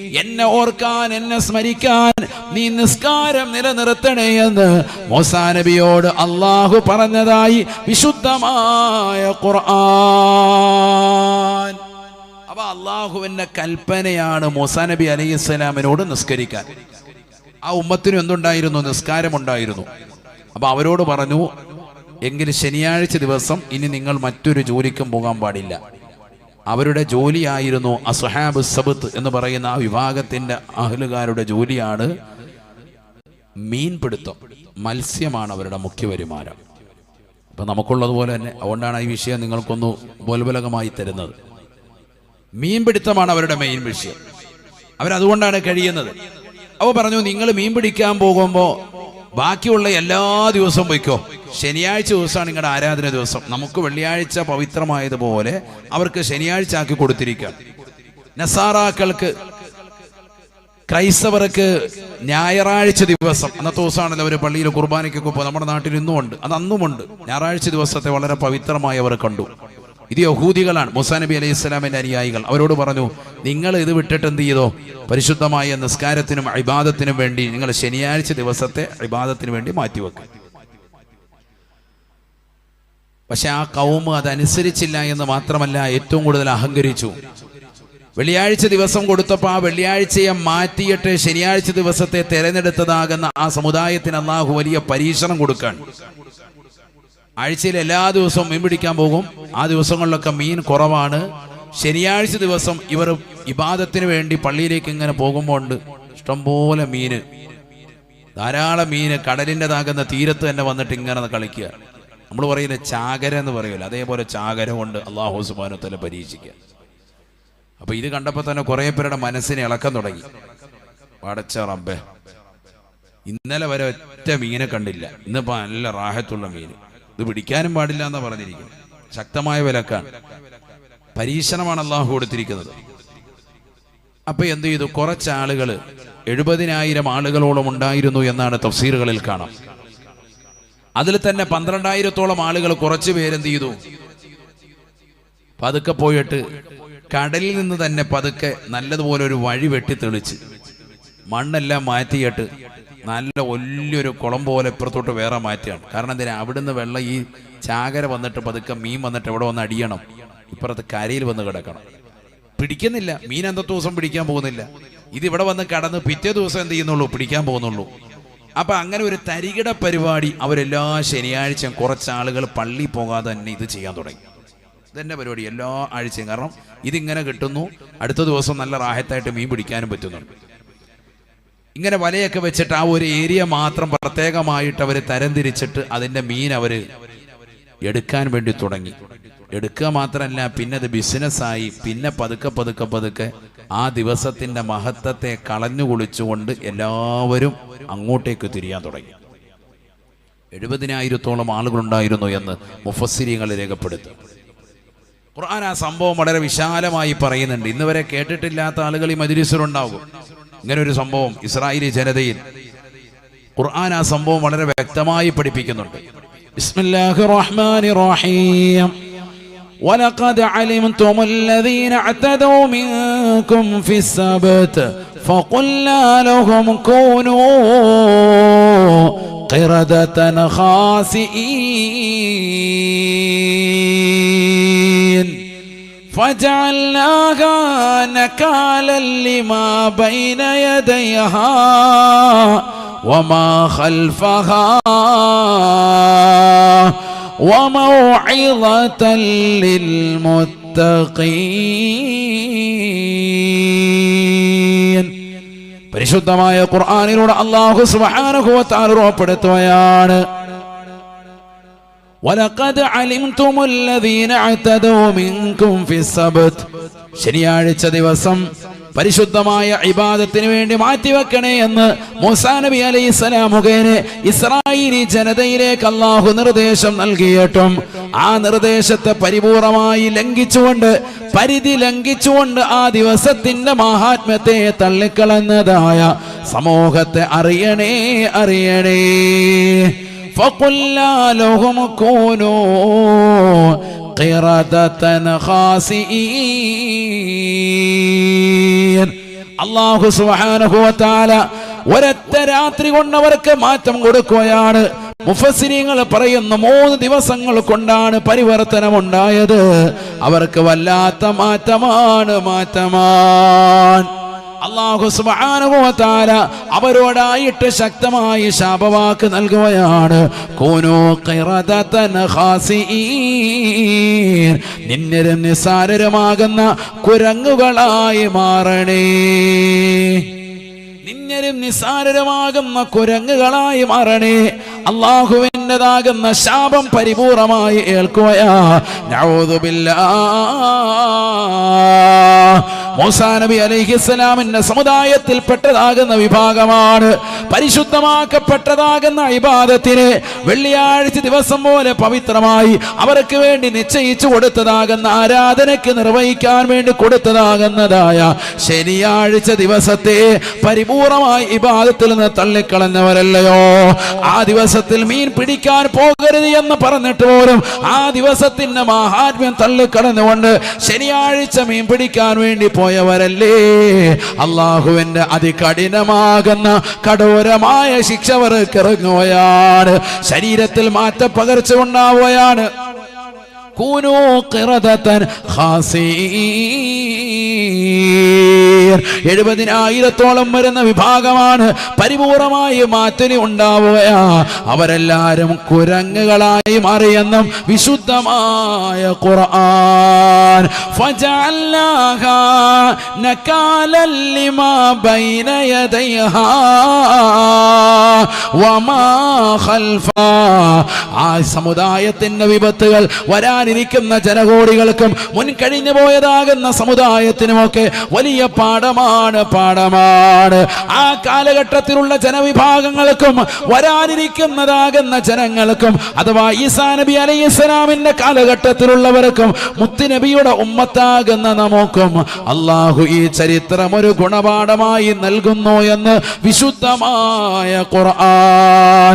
എന്നെ ഓർക്കാൻ എന്നെ സ്മരിക്കാൻ നീ നിസ്കാരം നിലനിർത്തണേ എന്ന് മോസാ നബിയോട് അള്ളാഹു പറഞ്ഞതായി വിശുദ്ധമായ ഖുർആൻ. അപ്പൊ അള്ളാഹുവിന്റെ കൽപ്പനയാണ് മോസാ നബി അലൈഹി സ്വലാമിനോട് നിസ്കരിക്കാൻ. ആ ഉമ്മത്തിനും എന്തുണ്ടായിരുന്നു? നിസ്കാരം ഉണ്ടായിരുന്നു അപ്പൊ അവരോട് പറഞ്ഞു എങ്കിൽ ശനിയാഴ്ച ദിവസം ഇനി നിങ്ങൾ മറ്റൊരു ജോലിക്കും പോകാൻ പാടില്ല. അവരുടെ ജോലിയായിരുന്നു അസഹാബ് സബത്ത് എന്ന് പറയുന്ന ആ വിഭാഗത്തിന്റെ അഹലുകാരുടെ ജോലിയാണ് മീൻപിടുത്തം. മത്സ്യമാണ് അവരുടെ മുഖ്യ വരുമാനം. അപ്പൊ നമുക്കുള്ളതുപോലെ തന്നെ അതുകൊണ്ടാണ് ഈ വിഷയം നിങ്ങൾക്കൊന്ന് ബോൽബലകമായി തരുന്നത്. മീൻപിടുത്തമാണ് അവരുടെ മെയിൻ വിഷയം. അവരതുകൊണ്ടാണ് കഴിയുന്നത്. അവ പറഞ്ഞു നിങ്ങൾ മീൻ പിടിക്കാൻ പോകുമ്പോൾ ബാക്കിയുള്ള എല്ലാ ദിവസവും പോയിക്കോ ശനിയാഴ്ച ദിവസമാണ് നിങ്ങളുടെ ആരാധന ദിവസം. നമുക്ക് വെള്ളിയാഴ്ച പവിത്രമായതുപോലെ അവർക്ക് ശനിയാഴ്ച ആക്കി കൊടുത്തിരിക്കുക നസാറാക്കൾക്ക് ക്രൈസ്തവർക്ക് ഞായറാഴ്ച ദിവസം. അന്നത്തെ ദിവസമാണല്ലോ അവർ പള്ളിയിൽ കുർബാനയ്ക്കൊക്കെ പോകും നമ്മുടെ നാട്ടിൽ ഇന്നുമുണ്ട്. അത് അന്നുമുണ്ട്. ഞായറാഴ്ച ദിവസത്തെ വളരെ പവിത്രമായി അവർ കണ്ടു. ഇത് യഹൂദികളാണ്. മുസാ നബി അലൈഹി സ്വലാമിന്റെ അനുയായികൾ. അവരോട് പറഞ്ഞു നിങ്ങൾ ഇത് വിട്ടിട്ട് എന്ത് ചെയ്തോ? പരിശുദ്ധമായ നിസ്കാരത്തിനും ഇബാദത്തിനും വേണ്ടി നിങ്ങൾ ശനിയാഴ്ച ദിവസത്തെ ഇബാദത്തിന് വേണ്ടി മാറ്റിവെക്കും. പക്ഷെ ആ കൗമ് അതനുസരിച്ചില്ല എന്ന് മാത്രമല്ല ഏറ്റവും കൂടുതൽ അഹങ്കരിച്ചു. വെള്ളിയാഴ്ച ദിവസം കൊടുത്തപ്പോൾ ആ വെള്ളിയാഴ്ചയെ മാറ്റിയിട്ട് ശനിയാഴ്ച ദിവസത്തെ തെരഞ്ഞെടുത്തതാകുന്ന ആ സമുദായത്തിന് അള്ളാഹു വലിയ പരീക്ഷണം കൊടുക്കാൻ. ആഴ്ചയിൽ എല്ലാ ദിവസവും മീൻ പിടിക്കാൻ പോകും. ആ ദിവസങ്ങളിലൊക്കെ മീൻ കുറവാണ്. ശനിയാഴ്ച ദിവസം ഇവർ ഇബാദത്തിന് വേണ്ടി പള്ളിയിലേക്ക് ഇങ്ങനെ പോകുമ്പോൾ ഉണ്ട്. ഇഷ്ടംപോലെ മീന് ധാരാളം മീന് കടലിന്റെതാകുന്ന തീരത്ത് തന്നെ വന്നിട്ട് ഇങ്ങനെ കളിക്കുക. നമ്മൾ പറയുന്ന ചാകര എന്ന് പറയുമല്ലോ അതേപോലെ ചാകര കൊണ്ട് അള്ളാഹു സുബാനത്തല പരീക്ഷിക്കുക. അപ്പൊ ഇത് കണ്ടപ്പോൾ തന്നെ കുറെ പേരുടെ മനസ്സിനെ ഇളക്കം തുടങ്ങി. പടച്ച റബ്ബേ. ഇന്നലെ വരെ ഒറ്റ മീനെ കണ്ടില്ല. ഇന്നിപ്പോ നല്ല റാഹത്തുള്ള മീൻ. ഇത് പിടിക്കാനും പാടില്ല എന്നാ പറഞ്ഞിരിക്കുന്നത്. ശക്തമായ വിലക്കാണ്. പരീക്ഷണമാണ് അള്ളാഹു കൊടുത്തിരിക്കുന്നത്. അപ്പൊ എന്ത് ചെയ്തു? കുറച്ച് ആളുകൾ എഴുപതിനായിരം ആളുകളോളം ഉണ്ടായിരുന്നു എന്നാണ് തഫ്സീറുകളിൽ കാണാം. അതിൽ തന്നെ പന്ത്രണ്ടായിരത്തോളം ആളുകൾ കുറച്ച് പേരെന്ത് ചെയ്തു? പതുക്കെ പോയിട്ട് കടലിൽ നിന്ന് തന്നെ പതുക്കെ നല്ലതുപോലെ ഒരു വഴി വെട്ടി തെളിച്ച് മണ്ണെല്ലാം മാറ്റിയിട്ട് നല്ല വലിയൊരു കുളം പോലെ ഇപ്പുറത്തോട്ട് വേറെ മാറ്റുകയാണ് കാരണം എന്തിനാ? അവിടുന്ന് വെള്ളം ഈ ചാകര വന്നിട്ട് പതുക്കെ മീൻ വന്നിട്ട് എവിടെ വന്ന് അടിയണം? ഇപ്പുറത്ത് കരയിൽ വന്ന് കിടക്കണം. പിടിക്കുന്നില്ല. മീൻ അന്നത്തെ ദിവസം പിടിക്കാൻ പോകുന്നില്ല. ഇത് ഇവിടെ വന്ന് കടന്ന് പിറ്റേ ദിവസം എന്ത് ചെയ്യുന്നുള്ളൂ? പിടിക്കാൻ പോകുന്നുള്ളൂ. അപ്പൊ അങ്ങനെ ഒരു തരികിട പരിപാടി അവരെല്ലാ ശനിയാഴ്ചയും കുറച്ച് ആളുകൾ പള്ളി പോകാതെ തന്നെ ഇത് ചെയ്യാൻ തുടങ്ങി. ഇതെന്നെ പരിപാടി. എല്ലാ ആഴ്ചയും. കാരണം ഇതിങ്ങനെ കിട്ടുന്നു. അടുത്ത ദിവസം നല്ല റാഹത്തായിട്ട് മീൻ പിടിക്കാനും പറ്റുന്നുണ്ട്. ഇങ്ങനെ വലയൊക്കെ വെച്ചിട്ട് ആ ഒരു ഏരിയ മാത്രം പ്രത്യേകമായിട്ട് അവർ തരംതിരിച്ചിട്ട് അതിന്റെ മീൻ അവർ എടുക്കാൻ വേണ്ടി തുടങ്ങി. എടുക്കുക മാത്രമല്ല പിന്നെ അത് ബിസിനസ്സായി. പിന്നെ പതുക്കെ പതുക്കെ പതുക്കെ ആ ദിവസത്തിന്റെ മഹത്വത്തെ കളഞ്ഞു കുളിച്ചുകൊണ്ട് എല്ലാവരും അങ്ങോട്ടേക്ക് തിരിയാൻ തുടങ്ങി. എഴുപതിനായിരത്തോളം ആളുകളുണ്ടായിരുന്നു എന്ന് മുഫസ്സിരിയങ്ങൾ രേഖപ്പെടുത്തി. ഖുർആൻ ആ സംഭവം വളരെ വിശാലമായി പറയുന്നുണ്ട്. ഇന്ന് വരെ കേട്ടിട്ടില്ലാത്ത ആളുകൾ ഈ മജിലിസിലുണ്ടാകും ഇങ്ങനെ ഒരു സംഭവം ഇസ്രായേലി ജനതയിൽ ഖുർആൻ ആ സംഭവം വളരെ വ്യക്തമായി പഠിപ്പിക്കുന്നുണ്ട് ബിസ്മില്ലാഹിർ റഹ്മാനിർ റഹീം ولقد علمتم الذين اعتدوا منكم في السبت فقلنا لهم كونوا قردة خاسئين فجعلناها نكالا لما بين يديها وما خلفها وموعظة للمتقين പരിശുദ്ധമായ ഖുർആനിലൂടെ അള്ളാഹു സുബ്ഹാനഹു വ തആല ഉറപ്പെടുത്തുകയാണ് ولقد علمتم الذين اعتدوا منكم في السبت ശനിയാഴ്ച ദിവസം പരിശുദ്ധമായ ഇബാദത്തിന് വേണ്ടി മാറ്റിവെക്കണേ എന്ന് മൂസാ നബി അലൈഹി സ്വലാം മുഖേന ഇസ്രായേലി ജനതയിലേക്ക് അള്ളാഹു നിർദ്ദേശം നൽകിയിട്ടും ആ നിർദ്ദേശത്തെ പരിപൂർണമായി ലംഘിച്ചുകൊണ്ട് പരിധി ലംഘിച്ചുകൊണ്ട് ആ ദിവസത്തിന്റെ മഹാത്മ്യത്തെ തള്ളിക്കളഞ്ഞതായ സമൂഹത്തെ അറിയണേ അറിയണേ فقلنا لهم كونوا قردة خاسئين അള്ളാഹു സുഹാനുഭവത്താല ഒരൊറ്റ രാത്രി കൊണ്ട് അവർക്ക് മാറ്റം കൊടുക്കുകയാണ് മുഫസിരിങ്ങൾ പറയുന്ന മൂന്ന് ദിവസങ്ങൾ കൊണ്ടാണ് പരിവർത്തനം ഉണ്ടായത് അവർക്ക് വല്ലാത്ത മാറ്റമാണ് മാറ്റമാണ് അള്ളാഹു സുബ്ഹാനഹുവതആല അവരോടായിട്ട് ശക്തമായി ശാപവാക്ക് നൽകുകയാണ്. നിന്നരും നിസാരരുമാകുന്ന കുരങ്ങുകളായി മാറണേ. നിന്നരും നിസാരരമാകുന്ന കുരങ്ങുകളായി മാറണേ. അള്ളാഹുവിന്റെതാകുന്ന ശാപം പരിപൂർണമായി ഏൽക്കുകയാ. മൂസാ നബി അലൈഹിസ്സലാമിന്റെ സമുദായത്തിൽപ്പെട്ടതാകുന്ന വിഭാഗമാണ്. പരിശുദ്ധമാക്കപ്പെട്ടതാകുന്ന ഇബാദത്തിന് വെള്ളിയാഴ്ച ദിവസം പോലെ പവിത്രമായി അവർക്ക് വേണ്ടി നിശ്ചയിച്ചു കൊടുത്തതാകുന്ന ആരാധനയ്ക്ക് നിർവഹിക്കാൻ വേണ്ടി കൊടുത്തതാകുന്നതായ ശനിയാഴ്ച ദിവസത്തെ പരിപൂർണമായി ഇബാദത്തിൽ നിന്ന് തള്ളിക്കളഞ്ഞവരല്ലയോ? ആ ദിവസത്തിൽ മീൻ പിടിക്കാൻ പോകരുത് എന്ന് പറഞ്ഞിട്ട് പോലും ആ ദിവസത്തിന്റെ മഹാത്മ്യം തള്ളിക്കളഞ്ഞുകൊണ്ട് ശനിയാഴ്ച മീൻ പിടിക്കാൻ വേണ്ടി പോയവരല്ലേ? അള്ളാഹുവിന്റെ അതികഠിനമാകുന്ന കഠോരമായ ശിക്ഷ അവർക്ക് ഇറങ്ങുകയാണ് ശരീരത്തിൽ മാറ്റപ്പകർച്ച ഉണ്ടാവുകയാണ്. കൂനോ കൂനൂ ഖിറദതൻ ഖാസീർ എഴുപതിനായിരത്തോളം വരുന്ന വിഭാഗമാണ് പരിപൂർണമായി മാറ്റലി ഉണ്ടാവുകയാ. അവരെല്ലാരും കുരങ്ങുകളായി മാറിയെന്നും വിശുദ്ധമായ ഖുർആൻ. ബൈന വമാ ആ സമുദായത്തിന്റെ വിപത്തുകൾ വരാനിരിക്കുന്ന ജനകോടികൾക്കും മുൻകഴിഞ്ഞു പോയതാകുന്ന സമുദായത്തിനുമൊക്കെ വലിയ പാഠമാണ് പാഠമാണ്. ആ കാലഘട്ടത്തിലുള്ള ജനവിഭാഗങ്ങൾക്കും വരാനിരിക്കുന്നതാകുന്ന ജനങ്ങൾക്കും അഥവാ ഈസാ നബി അലൈഹി ഇസ്ലാമിന്റെ കാലഘട്ടത്തിലുള്ളവർക്കും മുത്തുനബിയുടെ ഉമ്മത്താകുന്ന നമുക്കും അള്ളാഹു ഈ ചരിത്രം ഒരു ഗുണപാഠമായി നൽകുന്നു എന്ന് വിശുദ്ധമായ ഖുർആൻ.